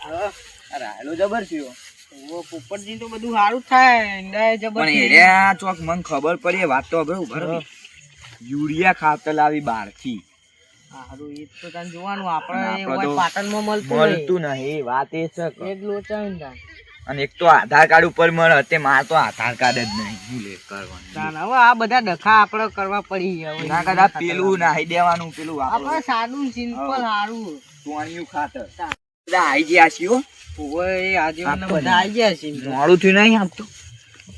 હા. આ જબર થયો પોપટજી તો બધું સારું થાય ઈંડા જબર પણ એ ચોક મને ખબર પડી વાત તો હવે ઊભા યુરિયા ખાતર લાવી બહારથી સારું એ તો તને જોવાનું આપણે પાટણમાં મળતું મળતું નહીં વાત એ છે કે. નહીં. એ જ લોચાયું ને તાન. અને એક તો આધાર કાર્ડ ઉપર મળે તે મારે તો આધાર કાર્ડ જ નહીં ભૂલે કરવાનું હવે આ બધા ડખા આપણે કરવા પડી ગયા હવે. ના કદાચ પેલું નાહી દેવાનું પેલું આપણે સાદું સિમ્પલ સારું સોનિયું ખાતર બધા ગયા છીએ આવી ગયા છે મોડું થયું નહીં આપતું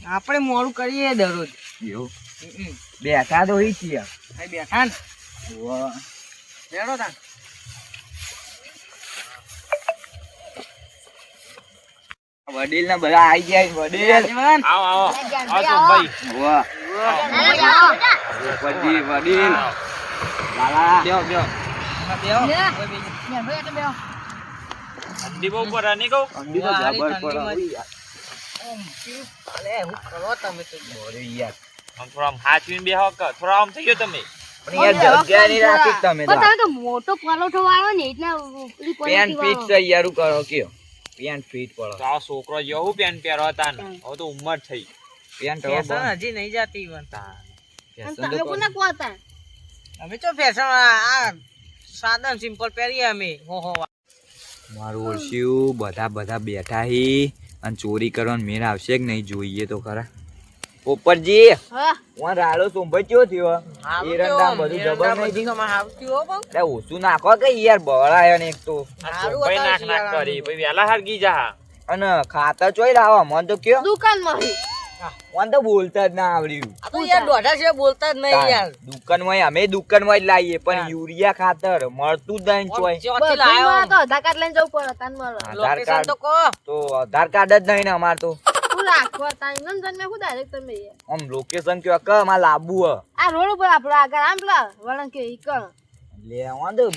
આપણે મોડું કરીએ દરરોજ. એવું? બેઠા તો ઈ છીએ. બેઠા ને. બેઠો તાન. વડીલ ને બધા આઈ ગયા વડીલ. આજીવન. વાહ. વડીલ. વડીલ લાલા. બેહો, બેહો. હા, બેહો. ઓય બેહી. ઠંડી બહુ પડે નહીં કહું? ઠંડી તો જબર પડે. ઓમ, કેવું હું કરો તમે તો. અરે યાર. આમ થોડા આમ હાચવીને બેહો કે થોડા આમ થઈ ગયો તમે. પણ યાર જગ્યા નહીં રાખી તમે તો. તમે તો મોટો પલોઠો વાળો ને એટલે પેન ફીટ છે યાર કરો કયો? પેન ફીટ પડો. આ છોકરો જેવું પેન પહેરો હતા ને હવે તો ઉંમર થઈ. પેન તો હજી નહીં જાતી ઈવન. તમે કોને કહો અમે તો ફેશન આ આ સાદા સિમ્પલ પહેરીએ અમે. હો હો મારું ઓળશ્યું બધા બધા બેઠા હી. અને ચોરી કરવાનો મેળ આવશે કે નહીં જોઈએ તો ખરા. પોપટજી હા. હું રાડો સોંભાઈ થયો. એરંડા બધું જબર નહીં? એટલે ઓછું નાખો કે યાર બળાયો ને એક તો. નાક નાક કરી. ભાઈ વેલા હરગી જા અને ખાતર ચોઈ લાવો મન તો કયો. દુકાનમાં. મન તો બોલતા જ ના આવડ્યું આ તો યાર દોઢા છે બોલતા જ નહીં યાર. દુકાનમાં અમે દુકાનમાં જ લાવીએ પણ યુરિયા ખાતર મળતું જ નહીં ચોય. તો આધાર કાર્ડ લઈને જવું પડે તન મળે. આધાર કાર્ડ તો કો તો આધાર કાર્ડ જ નહીં ને અમાર તો. શું રાખવા તાન? એમ જન્મે શું direct તમે યાર? આમ લોકેશન કયો કે અમાર લાવવું હ. આ રોડ ઉપર આપણે આગળ આમ પેલા વળાંક કે ઈ કણ.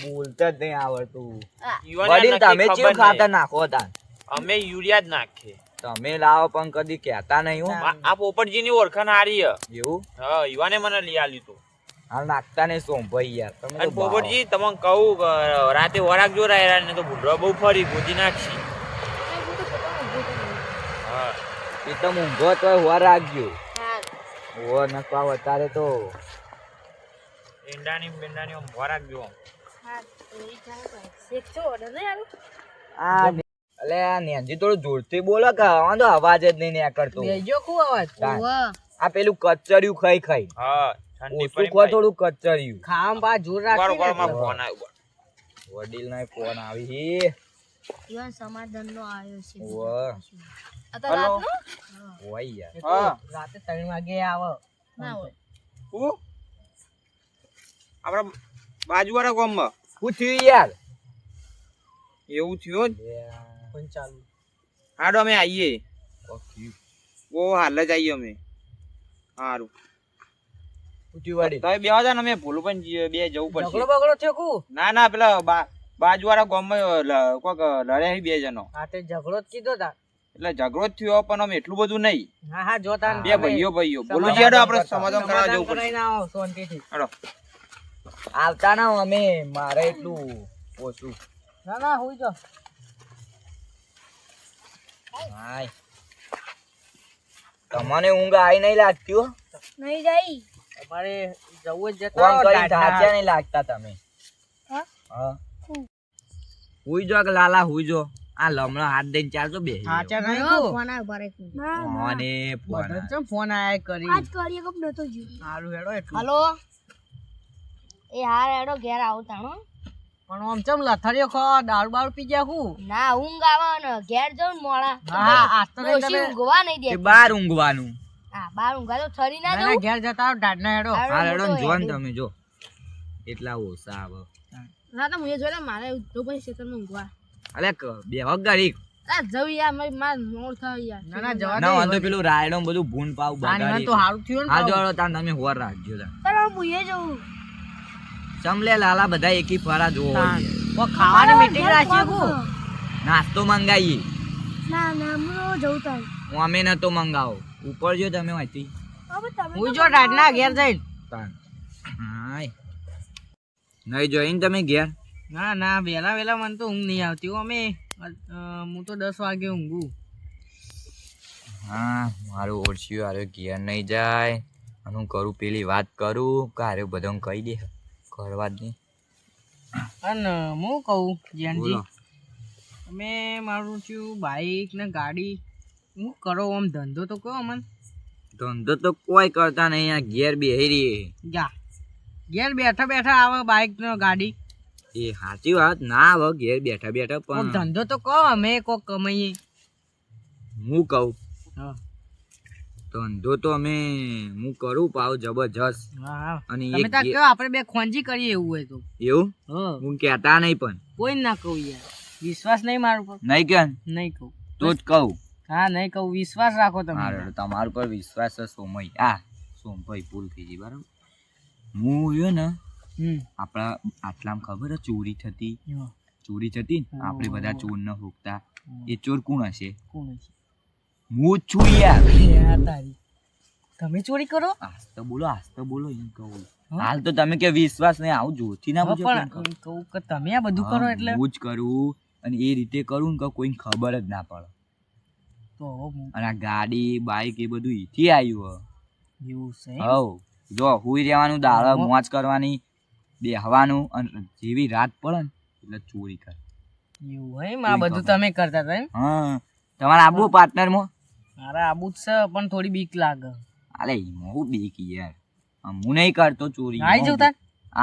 બોલતા જ નહીં આવડતું. વડીલ તમે ચેવું ખાતર નાખો તા અમે યુરિયા જ નાખીએ. તમે લાવો પણ કદી કહેતા નહીં હું. આ- આ પોપટજી ની ઓળખાણ હારી હે. એવું? હા યુવાને મને લઈ આલ્યું તું. હાલ નાખતા નહીં સોંભાઈ યાર. તમે. પોપટજી તમને કહું રાતે વરાગ જો રહ્યા ને તો ભૂંડરો બહુ ફરી ગોજી નાખશી. હું એ તો ઊંઘો તો રાખજો. હા. ઓ નકવા અત્યારે તો. ઈંડાની બિંડાની આમ વરાગ હા, આ અલે આ નેનજી થોડું જોરથી બોલો કે વાંધો અવાજ જ નહીં નીકળતો. બેજો કુ અવાજ? આ પેલું કચરિયું ખાઈ ખાઈ. હા ઠંડી પડી કો થોડું કચરિયું. ખામ બા જોર રાખી ઉભારો, માં ને ફોન આવ્યો. વડીલ નો ફોન આવી. હી સમાધાન નો આવ્યો છે. ઓવે. આ તો હલો. રાતનો? હોય યાર. હા. રાતે 3 વાગે આવે. ના હોય. હું? આપણા બાજુવાળા ગામમાં. હું થયું યાર? એવું થયું ફોન હાડો અમે આવીએ? બહુ હાલ જ આવીએ અમે. સારું તમે ને અમે ભૂલું પણ બે જવું પડશે. બગડો થયો કુ? ના ના પેલા બા બાજુવાળા ગામમાં કોક લડ્યા બે જણો. રાતે ઝઘડો જ કીધો તા. એટલે ઝઘડો જ થયો પણ અમે એટલું બધું નહીં. હા હા જોતા બે ભાઈઓ ભાઈઓ. બોલું આપણે સમાધાન કરવા જવું પડશે. કરાઈને આવો શાંતિથી. હાડો આવતા ના અમે મારે એટલું ઓછું. ના ના હુઈ જો હાય. તમને ઊંઘ આવી નહીં લાગતી હો. નહીં જાય. તમારે જવું જ જતા કરી ઢાંચ્યા નહીં લાગતા તમે. હા? હા. હુઈ જો કે લાલા હુઈ જો આ લમણો હાથ દઈને ચાલજો બે સાચા નહીં હા, ફોન આવ્યો બારે મને ફોન ચમ ફોન આયા કરી? આજ કરીએ કપ નતો જી હાલો હેડો એટલું. હલો? એ હાર હેડો ઘેર આવું તાણો પણ આમ ચમ લથડીઓ ખો દારૂ બારૂ પી ગયા હું? ના ઊંઘ આવે ને ઘેર જાઉં મોળા હા આ તો તમે ઊંઘવા નહીં દે. બાર ઊંઘવાનું. હા બાર ઊંઘા તો ઠરી ના ના, ઘેર જતા આવો ડાઢના હેડો. હા હેડો ને જોન તમે જો. એટલા ઓસા આવે. ના તો મુએ જોયેલા મારે તો પછી ખેતરમાં ઊંઘવા. અલે બે હક ગાડી. આ જવું યાર મારે માર થાય યાર. ના ના જવા ના વાંધો પેલું રાયડો બધું ભૂન પાવ બગાડી તો સારું થયું ને હા જો તાન તમે હોર રાખજો તાન. હું જવું ચમલે લાલા બધા એકી ફરા જોવો. ઓ ખાવાની મીટિંગ રાખી હું નાસ્તો મંગાવીએ ના ના હું તાર. હું અમે નતો મંગાવો. ઉપર જો તમે વાતી હું જો ડાડના ઘેર જઈને. તાન. હાય. નહીં જોઈને તમે ઘેર? ના ના વેલા વેલા મને તો ઊંઘ નહીં આવતી અમે હું તો દસ વાગે ઊંઘું. હા મારું ઓળખ્યું આરે ઘેર નહીં જાય. અને હું કરું પેલી વાત કરું. કે આરે બધાને કહી દે. કરવા જ નહીં. અને હું કહું જ્ઞાનજી? અમે મારું છું બાઈક ને ગાડી. હું કરો આમ ધંધો તો કહો અમને. ધંધો તો કોઈ કરતા નહીં આ ઘેર બેહી રહી જા. ઘેર બેઠા બેઠા આવે બાઈક ને ગાડી. એ સાચી વાત ના આવે ઘેર બેઠા બેઠા પણ. ધંધો તો કહો અમે કોક કમાઈએ. હું કહું. હા. ધંધો તો અમે હું કરું પાવ જબરજસ્ત. અને તમે ઘે- કહો આપણે બે ખોંજી કરીએ એવું હોય તો. એવું? હું. કહેતા નહીં પણ. કોઈ ના કહું યાર. વિશ્વાસ નહીં મારું પર. નહીં કે? નહીં કહું. તો જ કહું. હા નહીં કહું. વિશ્વાસ રાખો તમે. મારો તમારા પર વિશ્વાસ છે સોમય આ સોમભાઈ ભૂલ થઈ ગઈ બરાબર? હું યો ને આપણા આટલામાં ખબર ચોરી થતી? ચોરી થતી? આપણે બધા ચોર ન રોકતા એ ચોર કોણ હશે? કોણ છે હું છું યાર તારી. તમે ચોરી કરો? આજ તો બોલો આજ તો બોલો એમ કહું હાલ તો તમે કે વિશ્વાસ નહીં આવું જોરથી ના પૂછો પણ કહું કે તમે આ બધું કરો એટલે? હું જ કરું અને એ રીતે કરું ને કે કોઈને ખબર જ ના પડે. તો અને આ ગાડી બાઈક એ બધું ઈથી આવ્યું એવું છે હવ જો હુઈ રહેવાનું દાડા મોજ કરવાની બેહવાનું અને જેવી રાત પડે ને એટલે ચોરી કર. એવું એમ? આ બધું તમે કરતા હતા એમ? હા તમારે આબુ પાર્ટનરમાં મારા આબુ જ છે પણ થોડી બીક લાગે. અલે હું બીક યાર. હું નહીં કરતો ચોરી. આવી જવું તાર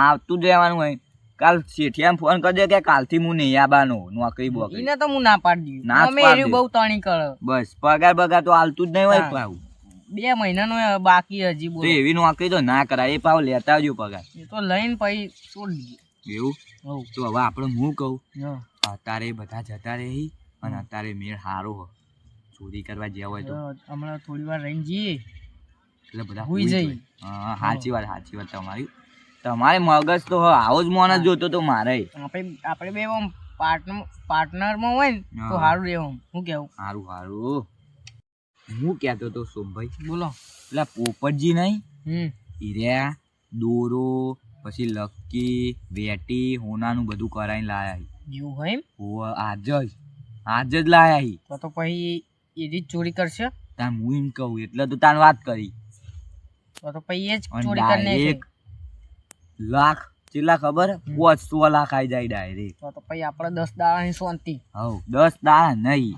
આવતું જ રહેવાનું હોય. કાલ શેઠિયાને ફોન કરજો કે કાલથી હું નહીં આવવાનો નોકરી બોકરી. એને તો હું ના પાડી ના દઉં અમે પાડી બહુ તણી કરે બસ પગાર બગાર તો હાલતું જ નહીં હોય. પાવ બે મહિનાનો બાકી હજી બોલો. એવી નોકરી તો ના કરાય. એ પાવ લેતા આવજો પગાર. એ તો લઈને પછી છોડી એવું? તો હવે આપણે હું કહું? અત્યારે બધા જતા રહી અને અત્યારે મેળ હારો હો. ચોરી કરવા જ્યાં હોય તો. હમણાં થોડી વાર રહીને જઈએ. એટલે બધા હોઈ જાય. હા સાચી વાત સાચી વાત તમારી. તમારે મગજ તો આવો જ મોન જ જોતો તો મારે. આપણે આપણે બે પાર્ટનર પાર્ટનરમાં હોય ને તો સારું રહેવું હું કેવું? સારું સારું હું કહેતો તો સોમભાઈ. બોલો. પેલા પોપટજી નહીં? હમ. હીર્યા દોરો પછી લક્કી વેટી હોનાનું બધું કરાવીને લાયા એવું હોય આજ જ. આજ જ લાયા હી. તો તો પછી એ જ ચોરી કરશે. તાર હું એમ કહું એટલે તો તાર વાત કરી. તો પછી એ જ ચોરી કરીને એક લાખ કેટલા ખબર? પાંચ સો લાખ આવી જાય ડાયરેક્ટ તો પછી આપણે દસ દાડાની શાંતિ હવ દસ દાડા નહીં.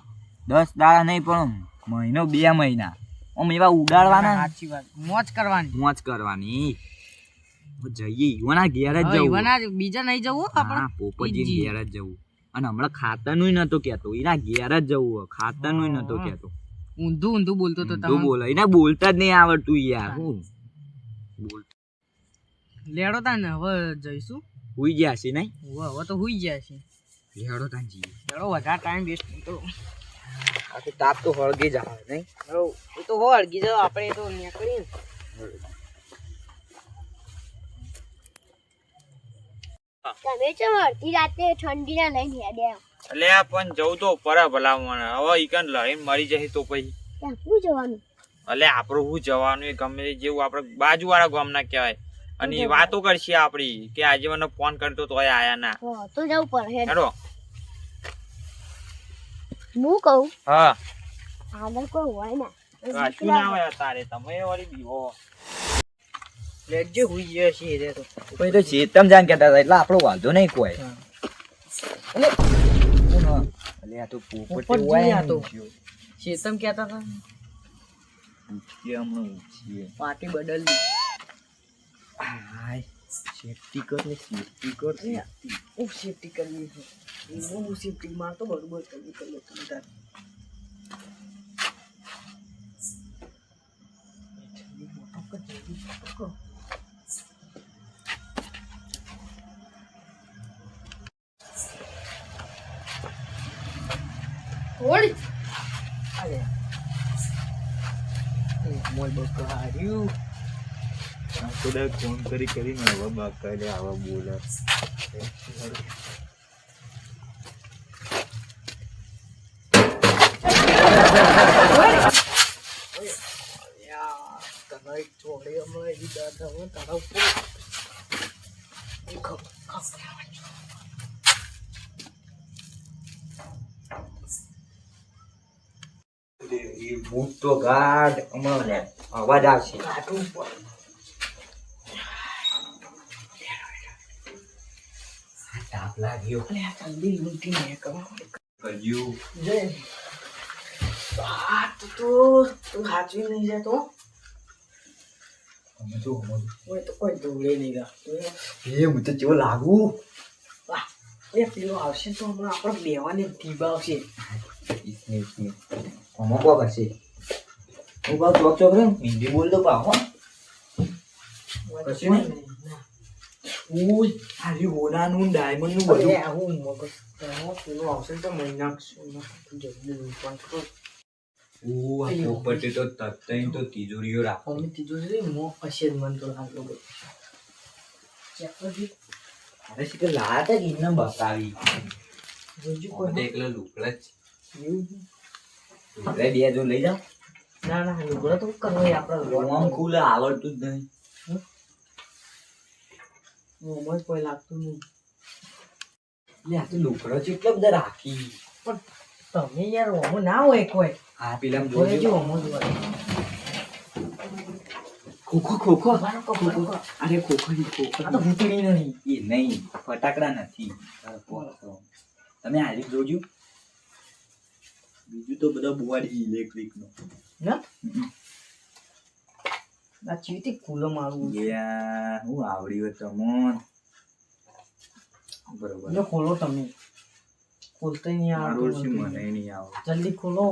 દસ દાડા નહીં પણ મહિનો બે મહિના. આમ એવા ઉડાડવાના સાચી વાત. મોજ કરવાની. મોજ કરવાની. જઈએ ઈવોના ઘેર જ જવું. બીજા નહીં જવું આપણે. પોપટજી ઘેર જ જવું. અને હમણાં ખાતાનું નતો કેતો એના ઘેર જ જવું ખાતાનું નતો. કેતો ઊંધું ઊંધું બોલતો તો તું તમે. બોલે એને બોલતા જ નહીં આવડતું યાર. હું. બોલ. લેડો તા ને હવે જઈશું. હુઈ ગયા છે નહીં? હવે હવે તો હુઈ ગયા છે. લેડો તાં જી લેડો વધારે ટાઈમ વેસ્ટ કરો. આ તો તાપ તો હળગી જાય નહીં? એ તો હળગી જાવ આપણે તો નીકળીએ. તમે ચમ અડધી રાતે ઠંડીના લઈને હેડ્યા એટલે આ પણ જવું તો પરા ભલા મને હવે ઈકન લઈને મરી જશે તો પછી. ત્યાં શું જવાનું? એટલે આપણું શું જવાનું એ ગમે જેવું આપણે બાજુવાળા ગામના કહેવાય. અને વાતો કરશે આપણી કે આજે મને ફોન કરતો તોય આયા ના. તો જવું પડે હેડો. હું કહું? હા. આગળ કોઈ હોય ના. શું ના હોય તારે? તમે વળી બીવો. લેટજે હુઈ ગયા છે એ તો. પછી તો ચેતમ જાન કહેતા હતા એટલે આપણો વાંધો નહીં કોઈ. અલે. આ તો પોપટ આ તો. શેતમ કહેતા હતા? પાર્ટી બદલવી હાય. સેફટી કર ને સેફટી કર હું સેફટી કરવી છે. હું સેફટી તો બરોબર કરવી કરી તમે તાર ઓળ અરે. મોલ બક હાર્યું ફોન કરી કરીને હવે બાકા આવા બોલે. ચોડે હમણાં હવે તારા ઉપર. એ ભૂત તો ગાઢ હમણાં લે અવાજ આવશે. આટલું તાપ લાગ્યો. આ જલ્દી લૂંટી ને કર્યું જય આ તો તો તું હાચવી નહીં જતો. અમે તો અમારું તો કોઈ દોડે નહીં ગા એ હું તો જેવો લાગુ. એ પેલો આવશે તો હમણાં આપણે બેવાને ટીબા આવશે. કોક હશે હું કહું ચોક ચોક રે હિન્દી બોલ તો પાહો કશું નહીં? ઓય આલી હોનાનું ડાયમંડનું અરે બધું. આવું મગજ પેલો આવશે તો જલ્દી પણ કરો. ઓ આ પોપટે તો તત્તઈ તો તિજોરીઓ રાખો. અમે તિજોરી મો હશે જ મન તો ચેક કરજી. અરે શી કે લાયા તા ગીરના બતાવી. જોજો કોઈ એકલા લુકડા જ. એવું બે જો લઈ જાઓ. ના ના લુગડો તો કરવો આપણે આમ ખુલે આવડતું જ નહીં. મોમાં કોઈ લાગતું નહીં. લે આ તો લુકડો છે એટલે બધા રાખી. પણ તમે યાર ઓમો ના હોય કોઈ. હા પેલા કોઈ જો ઓમો જ હોય. ખોખો ખોખો. કો. અરે ખોખો ની ખોખો આ તો ભૂતળી નહીં. એ નહીં ફટાકડા નથી. તમે હાલી જોજો. બીજું તો બધા બોડી ઇલેક્ટ્રિક નો ના આ ચીટી કુલો મારું યા હું આવડ્યું તમોન બરોબર જો ખોલો તમે ખોલતે નહીં મારું છે મને નહીં આવડે જલ્દી ખોલો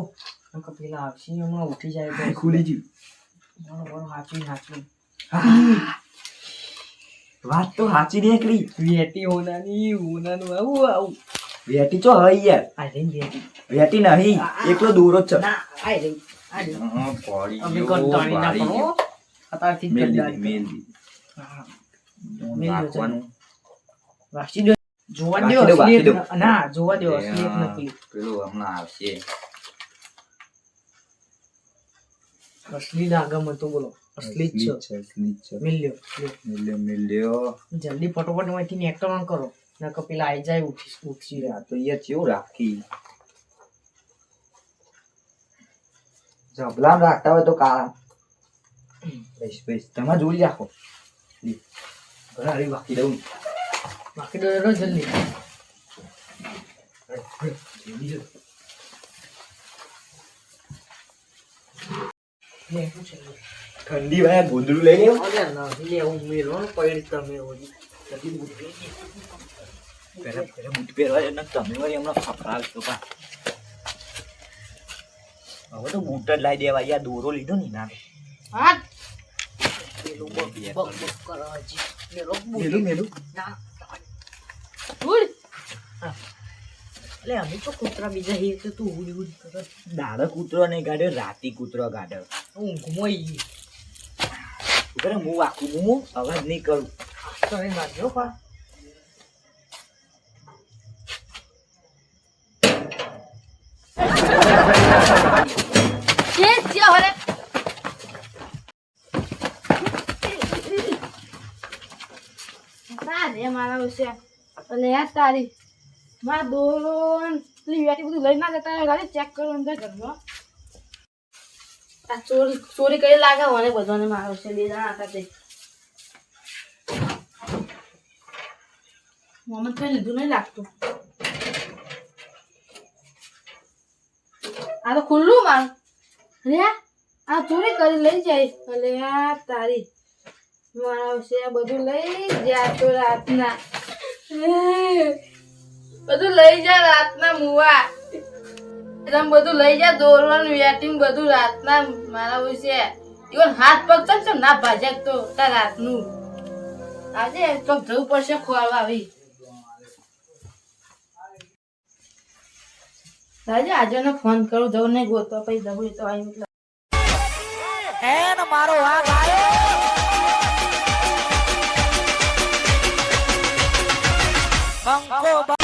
નકર પેલા આવશે હમણાં ઉઠી જાય તો ખુલી ગયું બરોબર હાચી હાચી વાત તો સાચી નીકળી વેટી હોનાની હોનાનું આવું આવું વેટી ચો હઈ યાર? આ રહી વેટી વેટી નહીં એકલો દોરો જ છે. ના આ રહી આ રહી હા, પડી અમે કંટાળી ના. અત્યારથી જ મેલ ગદ્દારી મેલ કરો. રાખી દો. જોવા દો દો, ના જોવા દો અસલી નથી. પેલું હમણાં આવશે. અસલી લાગમ તો બોલો. અસલી જ છે. અસલી જ છે. મિલ્યો લ્યો. મિલ્યો મિલ્યો. જલ્દી ફટોફટમાંથી નેક્ટર ઓન કરો. નકર પેલા આઈ જાય ઉઠી ઉઠી રહ્યા. તો એ ચેવું રાખી. જબલામ રાખતા હોય તો કા બસ બસ તમે જોઈ રાખો. ઘણા હારી દઉં બાકી દો જલ્દી? ઠંડી ભાઈ ગોદડું લઈ લેવું લેવું મેલો ને પૈડ તમે ઓલી. જલ્દી બુટ લઈ લે. પેલા પેલા બૂટ પહેરવા છે ને તમે વળી હમણાં ફફડાવશો પા હવે તો બૂટ જ લાવી દેવા યાર દોરો લીધો ને ના હાથ. પેલું બક કરે હજી. મેલો. મેલું ના. ઉડ. હા. લે અમે તો કૂતરા બીજા હે તો તું ઉડી ઉડી કરે દાડો કૂતરો નહીં કાઢ્યો રાતી કૂતરો કાઢ્યો ઊંઘમાં. શું કરે હું વાકું હું અવાજ નહીં કરું તમે મારજો પા મારા વિશે. યાર તારી. મારા દોરો ને વેટી બધું લઈ ના જતા ગાડી ચેક કરો અંદર આ ચોરી ચોરી કરી લાગે મને બધાને મારો છે બે હતા તે. મોહમ્મદ કઈ લીધું નહીં લાગતું આ તો ખુલ્લું મારું ચોરી કરી લઈ જાય અલે આ તારી મારા આ બધું લઈ જા તો રાતના બધું લઈ જા રાતના મુવા એકદમ બધું લઈ જા દોરવાનું વેટિંગ બધું રાતના મારા વિશે ઇવન હાથ પગ તો ના ભાજક તો રાતનું આજે તો જવું પડશે ખોરવા આવી રાજે આજે ફોન કરું જવું નહીં ગોતો પછી જવું તો આવી એટલે બંકો